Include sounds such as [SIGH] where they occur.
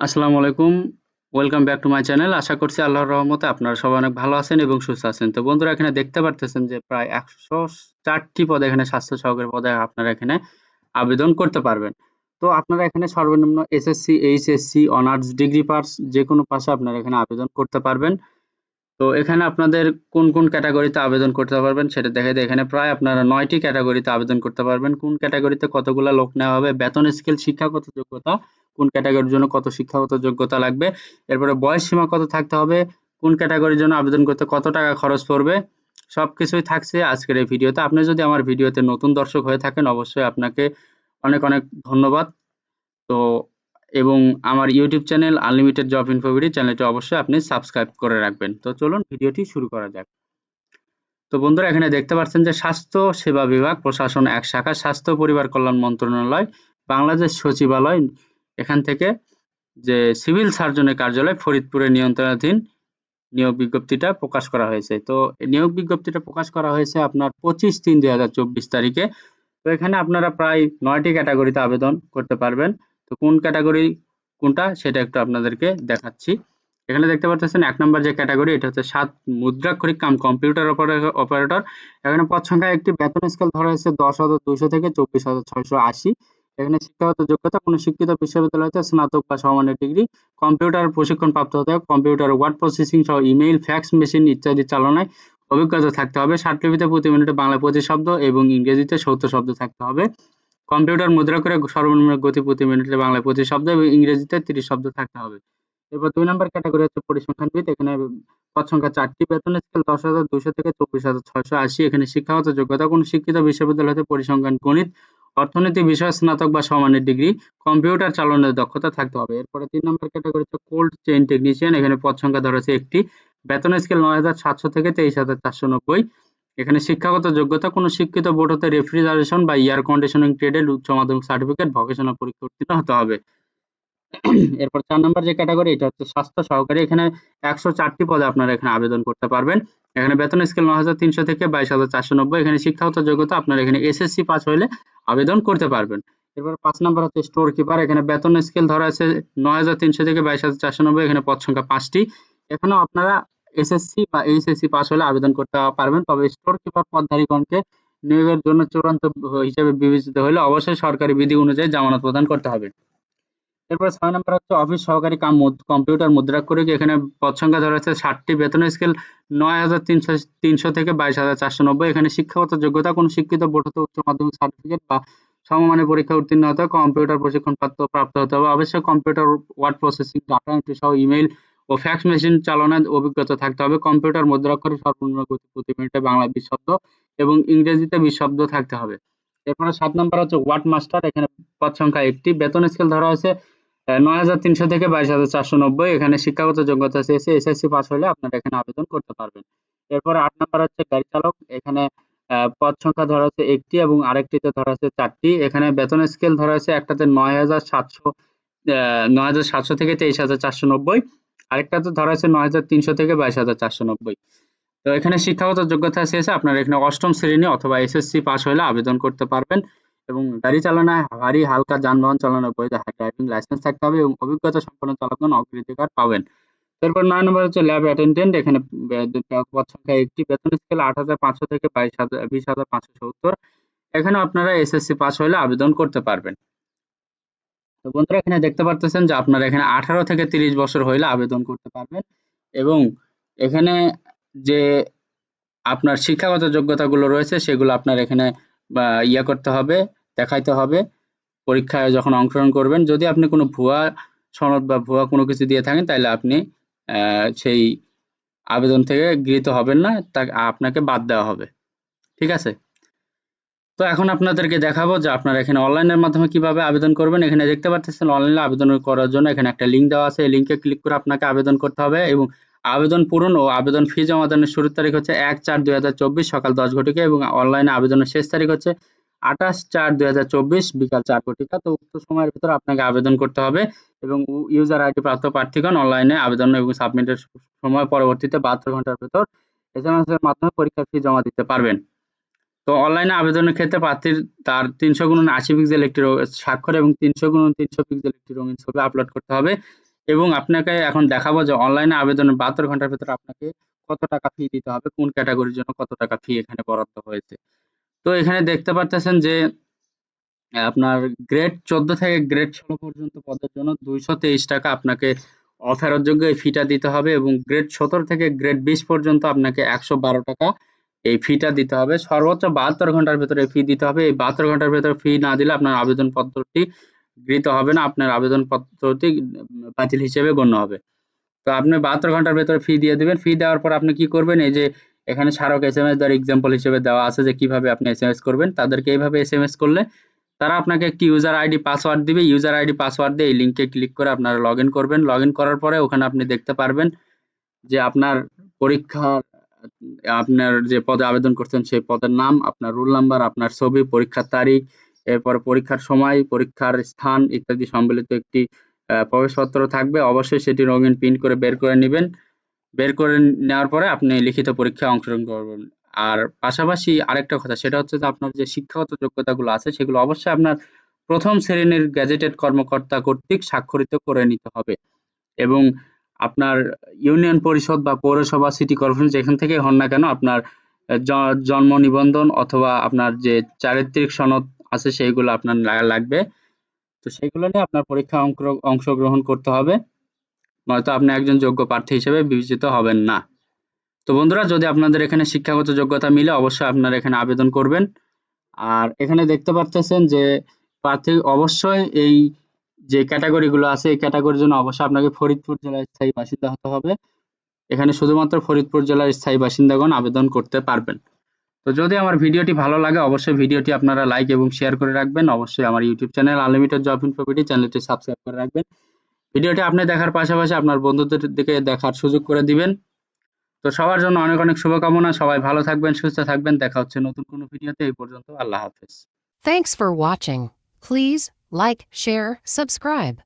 আসসালামু আলাইকুম। Welcome back to my channel. আশা করছি আল্লাহর রহমতে আপনারা সবাই অনেক ভালো আছেন এবং সুস্থ আছেন। তো বন্ধুরা এখানে দেখতে পারতেছেন যে প্রায় ১০৪ টি পদে এখানে স্বাস্থ্য সহকারী পদে আপনারা এখানে আবেদন করতে পারবেন। তো আপনারা এখানে সর্বনিম্ন SSC, HSC, honours, degree pass যেকোনো পাশে আপনারা এখানে আবেদন করতে পারবেন। তো এখানে আপনাদের কোন, কোন ক্যাটাগরিতে আবেদন করতে পারবেন সেটা দেখাই দেই। এখানে প্রায় আপনারা ৯ টি ক্যাটেগরিতে আবেদন করতে পারবেন। কোন ক্যাটাগরিতে কতগুলা লোক নেওয়া হবে, বেতন স্কেল, শিক্ষাগত যোগ্যতা, কোন ক্যাটাগরির জন্য কত শিক্ষাগত যোগ্যতা লাগবে, এরপরে বয়স সীমা কত থাকতে হবে, কোন ক্যাটাগরির জন্য আবেদন করতে কত টাকা খরচ পড়বে, সবকিছুই থাকছে আজকের এই ভিডিওতে। আপনি যদি আমার ভিডিওতে নতুন দর্শক হয়ে থাকেন অবশ্যই আপনাকে অনেক, অনেক ধন্যবাদ। তো এবং আমার YouTube channel unlimited job info BD চ্যানেলটি অবশ্যই আপনি সাবস্ক্রাইব করে রাখবেন। তো চলুন ভিডিওটি শুরু করা যাক। তো বন্ধুরা এখানে দেখতে পাচ্ছেন যে স্বাস্থ্য সেবা বিভাগ প্রশাসন এক শাখা স্বাস্থ্য পরিবার কল্যাণ মন্ত্রণালয় বাংলাদেশ সচিবালয় এখান থেকে যে সিভিল সার্জনের কার্যালয় ফরিদপুরের নিয়ন্ত্রণাধীন নিয়োগ বিজ্ঞপ্তিটা প্রকাশ করা হয়েছে। তো নিয়োগ বিজ্ঞপ্তিটা প্রকাশ করা হয়েছে আপনার পঁচিশ তিন দুই হাজার চব্বিশ তারিখে। তো এখানে আপনারা প্রায় নয়টি ক্যাটাগরিতে আবেদন করতে পারবেন। তো কোন ক্যাটাগরি কোনটা সেটা একটু আপনাদেরকে দেখাচ্ছি। এখানে দেখতে পাচ্ছেন এক নম্বর যে ক্যাটাগরি, এটা হচ্ছে সাত মুদ্রাক্ষরিক কাম কম্পিউটার অপারেটর এখানে পদ সংখ্যা একটি বেতন স্কেল ধরা হয়েছে দশ হাজার দুইশো থেকে চব্বিশ হাজার ছয়শো আশি এখানে শিক্ষাগত যোগ্যতা কোনো শিক্ষিত বিশ্ববিদ্যালয় হতে স্নাতক বা সমমানের ডিগ্রি, কম্পিউটার প্রশিক্ষণ প্রাপ্ত হতে হবে, কম্পিউটার, ওয়ার্ড প্রসেসিং সহ ইমেইল, ফ্যাক্স, মেশিন ইত্যাদি চালনায় অভিজ্ঞতা থাকতে হবে ষাটলিপিতে প্রতি মিনিটে বাংলা পঁচিশ শব্দ এবং ইংরেজিতে সত্তর শব্দ থাকতে হবে, কম্পিউটার মুদ্রা করে সর্বনিম্ন গতি প্রতি মিনিটে বাংলায় পঁচিশ শব্দ এবং ইংরেজিতে তিরিশ শব্দ থাকতে হবে। এরপর দুই নম্বর ক্যাটাগরি হচ্ছে পরিসংখ্যানবিদ, এখানে পদ সংখ্যা চারটি, বেতন স্কেল দশ হাজার দুইশো থেকে চব্বিশ হাজার ছয়শো আশি, এখানে শিক্ষাগত যোগ্যতা কোনো শিক্ষিত বিশ্ববিদ্যালয় হতে পরিসংখ্যান, গণিত অর্থনীতি বিষয়ে স্নাতক বা সমানের ডিগ্রি, কম্পিউটার চালনের দক্ষতা থাকতে হবে। এরপরে তিন নম্বর ক্যাটাগরি হচ্ছে কোল্ড চেইন টেকনিশিয়ান এখানে পদ সংখ্যা ধরা হচ্ছে একটি। বেতন স্কেল নয় হাজার সাতশো থেকে তেইশ হাজার চারশো নব্বই। এখানে শিক্ষাগত যোগ্যতা, কোনো শিক্ষিত বোর্ড হতে রেফ্রিজারেশন বা এয়ার কন্ডিশনিং ট্রেডের উচ্চ মাধ্যমিক সার্টিফিকেট ভকেশনাল পরীক্ষা উত্তীর্ণ হতে হবে। [CLEARS THROAT] এরপর চার নম্বর যে ক্যাটাগরি এটা হচ্ছে স্বাস্থ্য সহকারী। এখানে একশো চারটি পদে আপনারা এখানে আবেদন করতে পারবেন। এখানে বেতন স্কেল ন হাজার তিনশো থেকে বাইশ হাজার চারশো নব্বই। এখানে শিক্ষাগত যোগ্যতা, আপনারা এখানে এসএসসি পাস হলে আবেদন করতে পারবেন। এরপর পাঁচ নম্বর হচ্ছে স্টোর কিপার এখানে বেতন স্কেল ধরা আছে নয় হাজার তিনশো থেকে বাইশ হাজার চারশো নব্বই। এখানে পদ সংখ্যা পাঁচটি। এখানেও আপনারা এসএসসি বা এইচএসসি পাস হলে আবেদন করতে পারবেন। তবে স্টোর কিপার পদধারীগণকে নিয়োগের জন্য চূড়ান্ত হিসেবে বিবেচিত হলে অবশ্যই সরকারি বিধি অনুযায়ী জামানত প্রদান করতে হবে। এরপর ছয় নম্বর হচ্ছে অফিস সহকারী কাম কম্পিউটার মুদ্রাক্ষরিক এখানে পদ সংখ্যা ধরা হচ্ছে ষাটটি। বেতন স্কেল নয় হাজার তিনশো তিনশো থেকে বাইশ হাজার চারশো নব্বই। এখানে শিক্ষাগত যোগ্যতা, কোনো শিক্ষিত, বোর্ড উচ্চ মাধ্যমিক সার্টিফিকেট বা সমমানের পরীক্ষা উত্তীর্ণ হতে কম্পিউটার প্রশিক্ষণ প্রাপ্ত প্রাপ্ত হতে হবে। অবশ্যই computer, word processing, data entry সহ ইমেইল ও ফ্যাক্স মেশিন চালনার অভিজ্ঞতা থাকতে হবে। কম্পিউটার মুদ্রাক্ষরে সর্বনিম্ন গতি প্রতি মিনিটে বাংলা বিশ শব্দ এবং ইংরেজিতে বিশ শব্দ থাকতে হবে। এরপরে সাত নম্বর হচ্ছে ওয়ার্ড মাস্টার। এখানে পদ সংখ্যা একটি। বেতন স্কেল ধরা হয়েছে নয় হাজার তিনশো থেকে বাইশ হাজার চারশো নব্বই এখানে শিক্ষাগত যোগ্যতা চেয়েছে, এসএসসি পাস হলে আপনারা এখানে আবেদন করতে পারবেন। এরপর আট নম্বর হচ্ছে গাড়ি চালক, এখানে পদ সংখ্যা ধরা হচ্ছে একটি এবং আরেকটিতে ধরা হচ্ছে চারটি। এখানে বেতন স্কেল ধরা হচ্ছে একটাতে নয় হাজার সাতশো নয় হাজার সাতশো থেকে তেইশ হাজার চারশো নব্বই, আরেকটাতে ধরা হচ্ছে নয় হাজার তিনশো থেকে বাইশ হাজার চারশো নব্বই। তো এখানে শিক্ষাগত যোগ্যতা চেয়েছে, আপনারা এখানে অষ্টম শ্রেণি অথবা এসএসসি পাস হলে আবেদন করতে পারবেন। এবং গাড়ি চালানায় ভারী হালকা যানবাহন চালানোর বৈধ ড্রাইভিং লাইসেন্স থাকতে হবে এবং অভিজ্ঞতা সম্পন্ন চালকগণ অগ্রাধিকার পাবেন। এরপর নয় নম্বর হচ্ছে ল্যাব অ্যাটেন্ডেন্ট এখানে সংখ্যা একটি বেতন স্কেল আট হাজার পাঁচশো থেকে বাইশ হাজার, বিশ হাজার পাঁচশো সত্তর। এখানে আপনারা এসএসসি পাস হলে আবেদন করতে পারবেন। তো বন্ধুরা, এখানে দেখতে পারতেছেন যে আপনারা এখানে আঠারো থেকে তিরিশ বছর হইলে আবেদন করতে পারবেন এবং এখানে যে আপনার শিক্ষাগত যোগ্যতাগুলো রয়েছে সেগুলো আপনার এখানে ইয়া করতে হবে। দেখাইতে হবে। পরীক্ষায় যখন অংশগ্রহণ করবেন, যদি আপনি কোনো ভুয়া সনদ বা ভুয়া কোনো কিছু দিয়ে থাকেন তাহলে আপনি সেই আবেদন থেকে গৃহীত হবেন না, তা আপনাকে বাদ দেওয়া হবে। ঠিক আছে? তো এখন আপনাদেরকে দেখাবো যে আপনারা এখানে অনলাইনের মাধ্যমে কীভাবে আবেদন করবেন। এখানে দেখতে পাচ্ছেন অনলাইনে আবেদন করার জন্য এখানে একটা লিঙ্ক দেওয়া আছে। এই লিঙ্কে ক্লিক করে আপনাকে আবেদন করতে হবে এবং আবেদন পূরণ ও আবেদন ফি জমা দানের শুরুর তারিখ হচ্ছে এক চার দুই সকাল দশ ঘটিকা এবং অনলাইনে আবেদনের শেষ তারিখ হচ্ছে আঠাশ চার দুই হাজার চব্বিশ বিকাল চার ঘটিকা তো উক্ত সময়ের ভিতরে আপনাকে আবেদন করতে হবে এবং ইউজার আইডি প্রাপ্ত প্রার্থীগণ অনলাইনে আবেদন এবং সাবমিটের সময় পরবর্তীতে বাহাত্তর ঘণ্টার ভিতর এস এর মাধ্যমে পরীক্ষার ফি জমা দিতে পারবেন তো অনলাইনে আবেদনের ক্ষেত্রে প্রার্থীর তার তিনশো গুণ আশি পিক্সেল একটি স্বাক্ষর এবং তিনশো গুণ তিনশো পিক্সেল একটি রঙিন ছবি আপলোড করতে হবে এবং আপনাকে এখন দেখাবো যে অনলাইনে আবেদনের ৭২ ঘণ্টার ভেতরে আপনাকে কত টাকা ফি দিতে হবে, কোন ক্যাটাগরির জন্য কত টাকা ফি এখানে বরাদ্দ হয়েছে। তো এখানে দেখতে পারতেছেন যে, আপনার গ্রেড ১৪ থেকে গ্রেড ১৬ পর্যন্ত পদের জন্য ৳২২৩ আপনাকে অফেরতযোগ্য এই ফিটা দিতে হবে এবং গ্রেড ১৭ থেকে গ্রেড ২০ পর্যন্ত আপনাকে ৳১১২ এই ফিটা দিতে হবে। সর্বোচ্চ ৭২ ঘণ্টার ভেতরে ফি দিতে হবে। এই ৭২ ঘণ্টার ভেতরে ফি না দিলে আপনার আবেদনপত্রটি গৃহীত হবে না। আপনার আবেদনপত্রটি উম বাতিল হিসেবে গণ্য হবে। তো আপনি ৭২ ঘণ্টার ভেতরে ফি দিয়ে দিবেন। ফি দেওয়ার পর আপনি কি করবেন? এই যে এখানে স্মারক এস এম এস দেওয়ার এক্সাম্পল হিসেবে দেওয়া আছে যে কীভাবে আপনি এস এম এস করবেন। তাদেরকে এইভাবে এসএমএস করলে তারা আপনাকে একটি ইউজার আইডি পাসওয়ার্ড দিবে। ইউজার আইডি পাসওয়ার্ড দিয়ে এই লিংকে ক্লিক করে আপনারা লগ ইন করবেন। লগ ইন করার পরে ওখানে আপনি দেখতে পারবেন যে আপনার পরীক্ষার আপনার যে পদে আবেদন করছেন সেই পদের নাম, আপনার রোল নাম্বার, আপনার ছবি, পরীক্ষার তারিখ, এরপর পরীক্ষার সময়, পরীক্ষার স্থান ইত্যাদি সম্বলিত একটি প্রবেশপত্র থাকবে। অবশ্যই সেটি রঙিন প্রিন্ট করে বের করে নিবেন। বের করে নেওয়ার পরে আপনি লিখিত পরীক্ষায় অংশগ্রহণ করবেন। আর পাশাপাশি আরেকটা কথা সেটা হচ্ছে যে আপনার যে শিক্ষাগত যোগ্যতাগুলো আছে সেগুলো অবশ্যই আপনার প্রথম শ্রেণির গেজেটেড কর্মকর্তা কর্তৃক স্বাক্ষরিত করে নিতে হবে। এবং আপনার ইউনিয়ন পরিষদ বা পৌরসভা, সিটি কর্পোরেশন যেখান থেকে হন না কেন আপনার জন্ম নিবন্ধন অথবা আপনার যে চারিত্রিক সনদ আছে সেইগুলো আপনার লাগবে। তো সেগুলো নিয়ে আপনার পরীক্ষায় অংক্র অংশগ্রহণ করতে হবে। নয়তো আপনি একজন যোগ্য প্রার্থী হিসেবে বিবেচিত হবেন না। তো বন্ধুরা, যদি আপনাদের এখানে শিক্ষাগত যোগ্যতা মিলে, অবশ্যই আপনারা এখানে আবেদন করবেন। আর এখানে দেখতে পারতেছেন যে প্রার্থী অবশ্যই এই যে ক্যাটেগরি গুলো আছে, এই ক্যাটাগরির জন্য অবশ্যই আপনাকে ফরিদপুর জেলার স্থায়ী বাসিন্দা হতে হবে। এখানে শুধুমাত্র ফরিদপুর জেলার স্থায়ী বাসিন্দাগণ আবেদন করতে পারবেন। তো যদি আমার ভিডিওটি ভালো লাগে, অবশ্যই ভিডিওটি আপনারা লাইক এবং শেয়ার করে রাখবেন। অবশ্যই আমার YouTube channel unlimited job info BD চ্যানেলটি সাবস্ক্রাইব করে রাখবেন। ভিডিওটি আপনি দেখার পাশাপাশি আপনার বন্ধুদের দিকে দেখার সুযোগ করে দিবেন। তো সবার জন্য অনেক, অনেক শুভকামনা। সবাই ভালো থাকবেন, সুস্থ থাকবেন। দেখা হচ্ছে নতুন কোনো ভিডিওতে। এই পর্যন্ত আল্লাহ হাফেজ। Thanks for watching please like share subscribe.